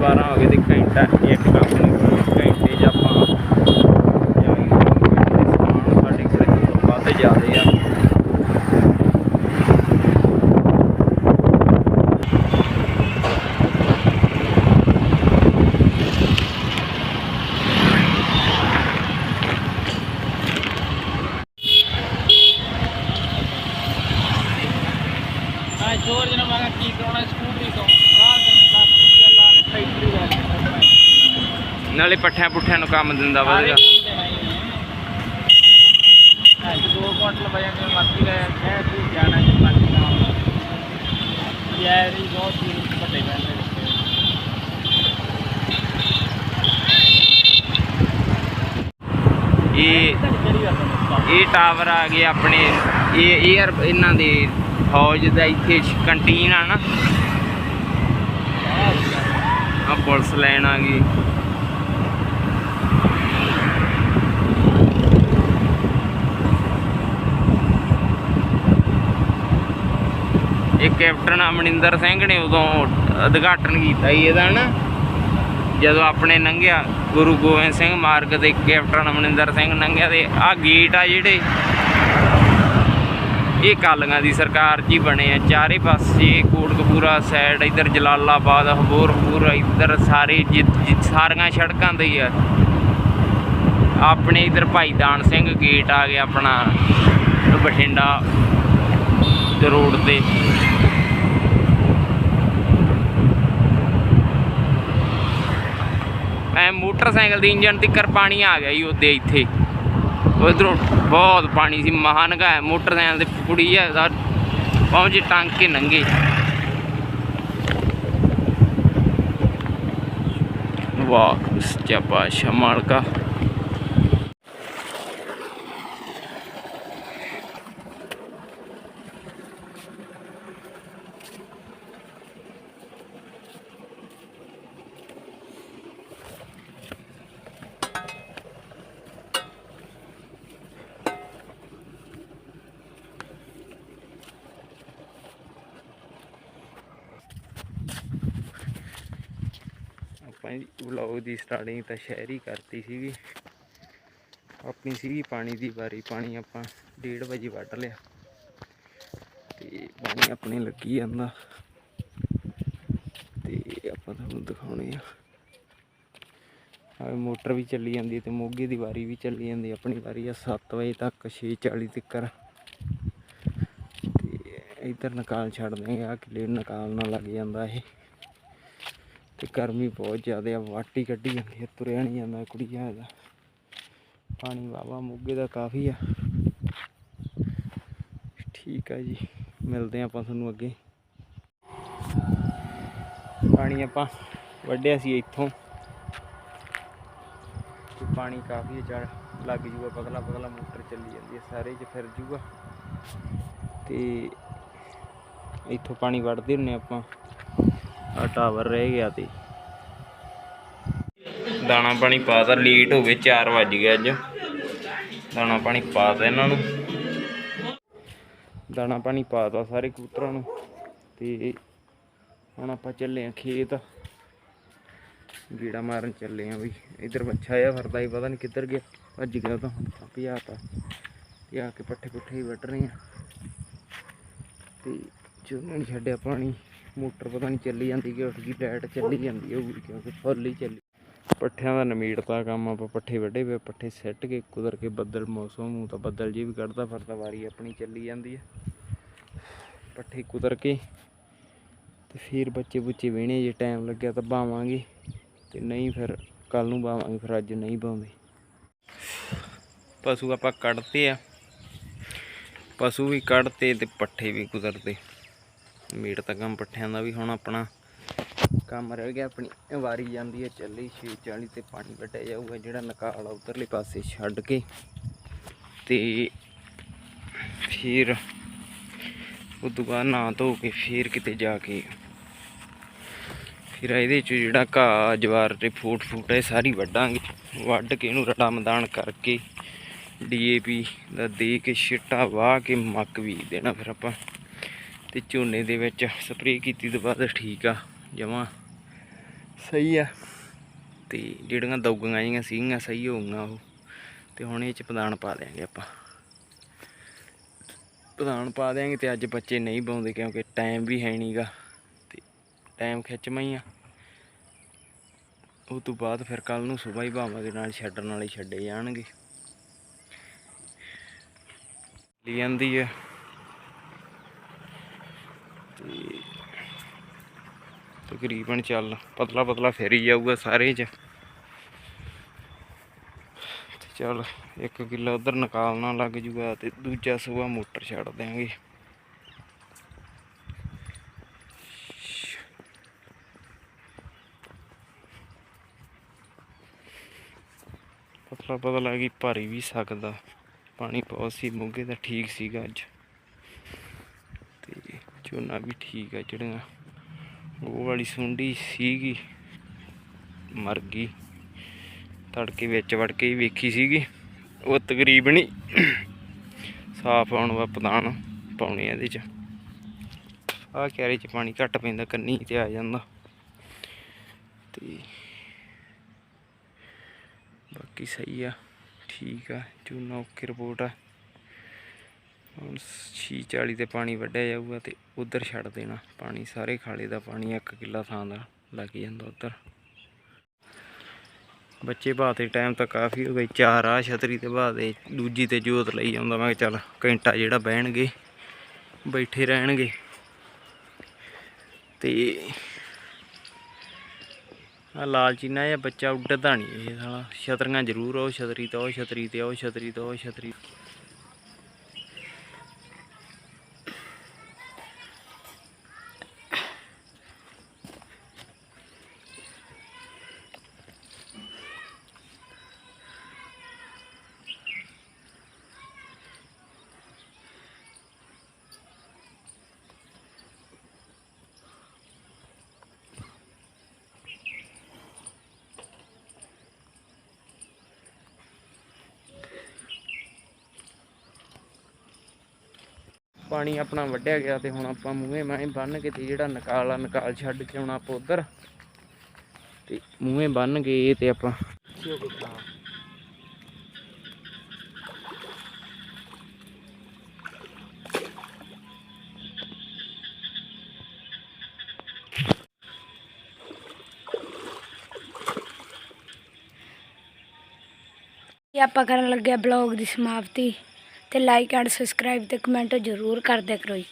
12 ਹੋ ਗਏ ਤੇ ਘੰਟਾ ਇੱਕ ਕੰਮ ਨਹੀਂ ਹੋਇਆ ਘੰਟੇ 'ਚ ਆਪਾਂ ਸਾਡੇ ਕੋਲ ਵੱਧ ਜ਼ਿਆਦੇ ਆ। ਮੈਂ ਚੋਰ ਜਨਾ ਮੈਂ ਕਿਹਾ ਕੀ ਕਰਾਉਣਾ ਸਕੂਟਰੀ ਤੋਂ ਸਾਹ ਦਿਨ 10 ਰੁਪਏ ਲਾ ਕੇ ਫੈਕਟਰੀ ਵਾਲੇ ਨਾਲੇ ਪੱਠਿਆਂ ਪੁੱਠਿਆਂ ਨੂੰ ਕੰਮ ਦਿੰਦਾ ਵਧੇਗਾ ਅੱਜ ਦੋ ਕੁਆਂਟਲ ਵਜਨ ਦੇ ਮੱਕੀ ਦਾ ਸ਼ਹਿਰ ਦੀ ਜਾਣਾ ਜੀ ਮੱਕੀ ਨਾਲ ਯਾਰ ਇਹ ਬਹੁਤ ਹੀ ਵੱਡੇ ਪੈਂਦੇ ਰਿਸ਼ਤੇ ਇਹ ਟਾਵਰ ਆ ਗਏ ਆਪਣੇ ਇਹ 에ਅਰ ਇਹਨਾਂ ਦੇ ਫੌਜ ਦਾ ਇੱਥੇ ਕੰਟੀਨ ਆ ਨਾ। ਪੁਲਿਸ ਲਾਈਨ ਆ ਗਈ। ਇਹ ਕੈਪਟਨ ਅਮਰਿੰਦਰ ਸਿੰਘ ਨੇ ਉਦੋਂ ਉਦਘਾਟਨ ਕੀਤਾ ਸੀ ਇਹਦਾ ਨਾ। ਜਦੋਂ ਆਪਣੇ ਲੰਘਿਆ ਗੁਰੂ ਗੋਬਿੰਦ ਸਿੰਘ ਮਾਰਗ ਦੇ ਕੈਪਟਨ ਅਮਰਿੰਦਰ ਸਿੰਘ ਲੰਘਿਆ ਤੇ ਆ ਗੇਟ ਆ ਜਿਹੜੇ ਇਹ ਕਾਲੀਆਂ ਦੀ ਸਰਕਾਰ ਜੀ ਬਣੇ ਆ। ਚਾਰੇ ਪਾਸੇ ਕੋਟਕਪੂਰਾ ਸਾਈਡ ਇਧਰ ਜਲਾਲਾਬਾਦ, ਹਬੂਰਪੁਰ, ਇਧਰ ਸਾਰੇ ਜਿ- ਸਾਰੀਆਂ ਸੜਕਾਂ ਤੇ ਹੀ ਆ। ਆਪਣੇ ਇਧਰ ਭਾਈਦਾਨ ਸਿੰਘ ਗੇਟ ਆ ਗਿਆ ਆਪਣਾ, ਬਠਿੰਡਾ ਰੋਡ ਤੇ। ਐ ਮੋਟਰਸਾਈਕਲ ਦੀ ਇੰਜਨ ਦੀ ਪਾਣੀ ਆ ਗਿਆ ਜੀ ਉਹਦੇ ਇੱਥੇ। ਉਧਰੋਂ ਬਹੁਤ ਪਾਣੀ ਸੀ ਮਹਾਨਗਾ ਮੋਟਰਸਾਈਕਲ ਦੇ ਕੁੜੀ ਹੈ ਦਾ ਪਹੁੰਚ ਟੰਗ ਕੇ ਨੰਗੇ ਵਾਹ ਸੱਚਾ ਪਾਤਸ਼ਾਹ ਮਾਲਕਾ ਆਪਾਂ ਵਲੌਗ ਦੀ ਸਟਾਰਟਿੰਗ ਤਾਂ ਸ਼ਹਿਰ ਹੀ ਕਰਤੀ ਸੀਗੀ। ਆਪਣੀ ਸੀਗੀ ਪਾਣੀ ਦੀ ਵਾਰੀ, ਪਾਣੀ ਆਪਾਂ 1:30 ਵਜੇ ਵੱਢ ਲਿਆ। ਤੇ ਪਾਣੀ ਆਪਣੇ ਲੱਗੀ ਜਾਂਦਾ। ਤੇ ਆਪਾਂ ਤੁਹਾਨੂੰ ਦਿਖਾਉਣੇ ਆ। ਆ ਮੋਟਰ ਵੀ ਚੱਲੀ ਜਾਂਦੀ ਹੈ ਤੇ ਮੋਗੇ ਦੀ ਵਾਰੀ ਵੀ ਚੱਲੀ ਜਾਂਦੀ ਆਪਣੀ ਵਾਰੀ ਆ 7 ਵਜੇ ਤੱਕ 6:40 ਤੱਕ। ਤੇ ਇਧਰ ਨਕਾਲ ਛੱਡ ਦੇਂਗੇ ਆ ਕਿਲੇ ਨਕਾਲ ਨਾਲ ਲੱਗ ਜਾਂਦਾ ਇਹ। ਤੇ ਗਰਮੀ ਬਹੁਤ ਜ਼ਿਆਦਾ ਆ ਵਾਟੀ ਕੱਢੀ ਜਾਂਦੀ ਆ ਤੁਰਿਆ ਨਹੀਂ ਜਾਂਦਾ ਕੁੜੀਆਂ ਦਾ। ਪਾਣੀ ਵਾਵਾ ਮੋਗੇ ਦਾ ਕਾਫੀ ਆ। ਠੀਕ ਆ ਜੀ, ਮਿਲਦੇ ਆ ਆਪਾਂ ਤੁਹਾਨੂੰ ਅੱਗੇ। ਪਾਣੀ ਆਪਾਂ ਵੱਢਿਆ ਸੀ ਇੱਥੋਂ। ਤੇ ਪਾਣੀ ਕਾਫੀ ਚੜ ਲੱਗ ਜੂਗਾ ਪਗਲਾ ਪਗਲਾ ਮੋਟਰ ਚੱਲੀ ਜਾਂਦੀ ਹੈ ਸਾਰੇ 'ਚ ਫਿਰ ਜੂਗਾ। ਤੇ ਇੱਥੋਂ ਪਾਣੀ ਵੱਢਦੇ ਹੁੰਨੇ ਆਪਾਂ। ਆ ਟਾਵਰ ਰਹਿ ਗਿਆ ਤੇ। ਦਾਣਾ ਪਾਣੀ ਪਾਤਾ ਲੇਟ ਹੋ ਗਏ 4 ਵੱਜ ਗਏ ਅੱਜ। ਦਾਣਾ ਪਾਣੀ ਪਾਤਾ ਇਹਨਾਂ ਨੂੰ। ਦਾਣਾ ਪਾਣੀ ਪਾਤਾ ਸਾਰੇ ਕਬੂਤਰਾਂ ਨੂੰ ਤੇ ਹੁਣ ਆਪਾਂ ਚੱਲੇ ਆ ਖੇਤ। ਗੀੜਾ ਮਾਰਨ ਚੱਲੇ ਆ ਵੀ ਇੱਧਰ ਬੱਚਾ ਆ ਫਰਦਾ ਹੀ ਪਤਾ ਨਹੀਂ ਕਿੱਧਰ ਗਿਆ। ਭੱਜ ਗਿਆ ਤਾਂ ਹੁਣ ਤਾਂ ਭਜਾਤਾ ਤੇ। ਕੇ ਪੱਠੇ ਪੁੱਠੇ ਹੀ ਵੱਢ ਰਹੇ ਆ। ਤੇ ਚੋਨੇ ਨਹੀਂ ਛੱਡਿਆ ਪਾਣੀ। ਮੋਟਰ ਪਤਾ ਨਹੀਂ ਚੱਲੀ ਜਾਂਦੀ ਕਿ ਉੱਠ ਗਈ, ਲਾਈਟ ਚੱਲੀ ਜਾਂਦੀ ਹੋਊਗੀ ਕਿਉਂਕਿ ਫੁੱਲ ਹੀ ਚੱਲੀ। ਪੱਠਿਆਂ ਦਾ ਨਮੀੜਤਾ ਕੰਮ ਆਪਾਂ ਪੱਠੇ ਵੱਢੇ ਪਏ, ਪੱਠੇ ਸੱਟ ਕੇ, ਕੁਦਰ ਕੇ ਬੱਦਲ, ਮੌਸਮ ਨੂੰ ਤਾਂ ਬੱਦਲ ਜੀ ਵੀ ਕੱਢਦਾ ਫਿਰਦਾ ਵਾਰੀ ਆਪਣੀ ਚੱਲੀ ਜਾਂਦੀ ਹੈ ਪੱਠੇ ਕੁਦਰ ਕੇ ਤੇ ਫਿਰ ਬੱਚੇ ਬੁੱਚੇ ਵੇਣੇ ਜੇ ਟਾਈਮ ਲੱਗਿਆ ਤਾਂ ਬਾਵਾਂਗੇ। ਤੇ ਨਹੀਂ ਫਿਰ ਕੱਲ ਨੂੰ ਬਾਵਾਂਗੇ, ਫਿਰ ਅੱਜ ਨਹੀਂ ਬਾਉਂਦੇ। ਪਸ਼ੂ ਆਪਾਂ ਕੱਢਤੇ ਆ। ਪਸ਼ੂ ਵੀ ਕੱਢਤੇ ਤੇ ਪੱਠੇ ਵੀ ਕੁਦਰਤੇ। ਮੀਟ ਤਾਂ ਕੰਮ ਪੱਠਿਆਂ ਦਾ ਵੀ ਹੁਣ ਆਪਣਾ ਕੰਮ ਰਹਿ ਗਿਆ, ਆਪਣੀ ਵਾਰੀ ਜਾਂਦੀ ਹੈ, ਚੱਲੀ 640 ਤੇ ਪਾਣੀ ਵੱਢਿਆ ਜਾਊਗਾ, ਜਿਹੜਾ ਨਕਾਲ ਆ ਉਧਰਲੇ ਪਾਸੇ ਛੱਡ ਕੇ। ਤੇ ਫਿਰ ਉਹ ਤੋਂ ਬਾਅਦ ਨਹਾ ਧੋ ਕੇ ਫਿਰ ਕਿਤੇ ਜਾ ਕੇ। ਫਿਰ ਇਹਦੇ ਚ ਜਿਹੜਾ ਘਾਹ, ਜਵਾਰ ਤੇ ਫੂਟ ਫੂਟ ਹੈ ਸਾਰੀ ਵੱਢਾਂਗੇ। ਵੱਢ ਕੇ ਇਹਨੂੰ ਰੜਾ ਮੈਦਾਨ ਕਰਕੇ ਡੀਏਪੀ ਦਾ ਦੇ ਕੇ, ਛਿੱਟਾ ਵਾਹ ਕੇ ਮੱਕ ਵੀ ਦੇਣਾ ਫਿਰ ਆਪਾਂ। ਤੇ ਝੋਨੇ ਦੇ ਵਿੱਚ ਸਪਰੇਅ ਕੀਤੀ ਤੋਂ ਬਾਅਦ ਠੀਕ ਆ, ਜਮਾਂ ਸਹੀ ਆ। ਤੇ ਜਿਹੜੀਆਂ ਦੌਗੀਆਂ ਜੀਆਂ ਸੀਗੀਆਂ, ਸਹੀ ਹੋ ਗਈਆਂ ਉਹ। ਤੇ ਹੁਣ ਇਹ ਚ ਪਦਾਨ ਪਾ ਦਿਆਂਗੇ ਆਪਾਂ। ਪਦਾਨ ਪਾ ਦਿਆਂਗੇ ਤੇ ਅੱਜ ਬੱਚੇ ਨਹੀਂ ਪਾਉਂਦੇ ਕਿਉਂਕਿ ਟਾਈਮ ਵੀ ਹੈ ਨਹੀਂਗਾ ਤੇ ਟਾਈਮ ਖਿੱਚਵਾਂ ਹੀ ਆ। ਉਹ ਤੋਂ ਬਾਅਦ ਫਿਰ ਕੱਲ ਨੂੰ ਸਵੇਰ ਹੀ ਭਾਵਾਂਗੇ ਨਾਲ ਛੱਡਣ ਵਾਲੇ ਛੱਡੇ ਜਾਣਗੇ। ਲਈ ਜਾਂਦੀ ਹੈ ਤੇ ਤਕਰੀਬਨ ਚੱਲ ਪਤਲਾ ਪਤਲਾ ਫੇਰ ਹੀ ਜਾਊਗਾ ਸਾਰੇ ਚ। ਤੇ ਚੱਲ ਇੱਕ ਕਿੱਲਾ ਉਧਰ ਨਿਕਾਲਣਾ ਲੱਗ ਜੂਗਾ ਤੇ ਦੂਜਾ ਸੂਆ ਮੋਟਰ ਛੱਡ ਦਿਆਂਗੇ। ਪਤਲਾ ਪਤਲਾ ਕੀ ਭਾਰੀ ਵੀ ਸਕਦਾ। ਪਾਣੀ ਬਹੁਤ ਸੀ, ਮੋਗੇ ਤਾਂ ਠੀਕ ਸੀਗਾ ਅੱਜ। ਤੇ ਝੋਨਾ ਵੀ ਠੀਕ ਆ, ਜਿਹੜੀਆਂ ਉਹ ਵਾਲੀ ਸੁੰਡੀ ਸੀਗੀ, ਮਰ ਗਈ। ਤੜਕੇ ਵਿੱਚ ਵੜ ਕੇ ਵੇਖੀ ਸੀਗੀ। ਉਹ ਤਕਰੀਬਨ ਹੀ ਸਾਫ਼ ਆਉਣ ਵਾ ਪਦਾਨ ਪਾਉਣੇ ਆ ਇਹਦੇ ਚ। ਆਹ ਕਿਆਰੇ ਚ ਪਾਣੀ ਘੱਟ ਪੈਂਦਾ, ਕੰਨੀ ਤੇ ਆ ਜਾਂਦਾ। ਤੇ ਬਾਕੀ ਸਹੀ ਆ, ਠੀਕ ਆ ਝੋਨਾ ਓਕੇ ਰਿਪੋਰਟ ਆ। ਹੁਣ 640 ਤੇ ਪਾਣੀ ਵੱਢਿਆ ਜਾਊਗਾ ਤੇ ਉਧਰ ਛੱਡ ਦੇਣਾ। ਪਾਣੀ ਸਾਰੇ ਖਾਲੇ ਦਾ ਪਾਣੀ ਇੱਕ ਕਿੱਲਾ ਥਾਂ ਦਾ ਲੱਗ ਜਾਂਦਾ ਉਧਰ। ਬੱਚੇ ਬਾਅਦ ਦੇ ਟਾਈਮ ਤਾਂ ਕਾਫੀ ਹੋ ਗਏ, ਚਾਰ ਆ ਛਤਰੀ ਤੇ ਬਾਅਦ ਦੇ ਦੂਜੀ ਤੇ ਜੋਤ ਲਈ ਆਉਂਦਾ। ਮੈਂ ਕਿਹਾ ਚੱਲ ਘੰਟਾ ਜਿਹੜਾ ਬਹਿਣਗੇ, ਬੈਠੇ ਰਹਿਣਗੇ। ਤੇ ਆ ਲਾਲ ਚੀਨਾ ਇਹ ਬੱਚਾ ਉੱਡਦਾ ਨਹੀਂ ਇਹ ਸਾਲਾ। ਛਤਰੀਆਂ ਜ਼ਰੂਰ ਉਹ ਛਤਰੀ ਤੇ ਉਹ ਛਤਰੀ ਤੇ ਉਹ ਛਤਰੀ ਤੋਂ ਉਹ ਛਤਰੀ। ਪਾਣੀ ਆਪਣਾ ਵੱਢਿਆ ਗਿਆ ਤੇ ਹੁਣ ਆਪਾਂ ਮੂਹੇ ਮਾਏ ਬੰਨ ਕੇ ਤੇ ਜਿਹੜਾ ਨਕਾਲ ਆ, ਨਕਾਲ ਛੱਡ ਕੇ ਆਉਣਾ ਆਪਾਂ ਉਧਰ ਤੇ ਮੂਹੇ ਬੰਨ ਕੇ ਇਹ ਤੇ ਆਪਾਂ ਆਪਾਂ ਕਰਨ ਲੱਗੇ ਬਲੌਗ ਦੀ ਸਮਾਪਤੀ। ਤੇ ਲਾਈਕ ਐਂਡ ਸਬਸਕ੍ਰਾਈਬ ਤੇ ਕਮੈਂਟ ਜ਼ਰੂਰ ਕਰਦੇ ਕਰੋ ਜੀ।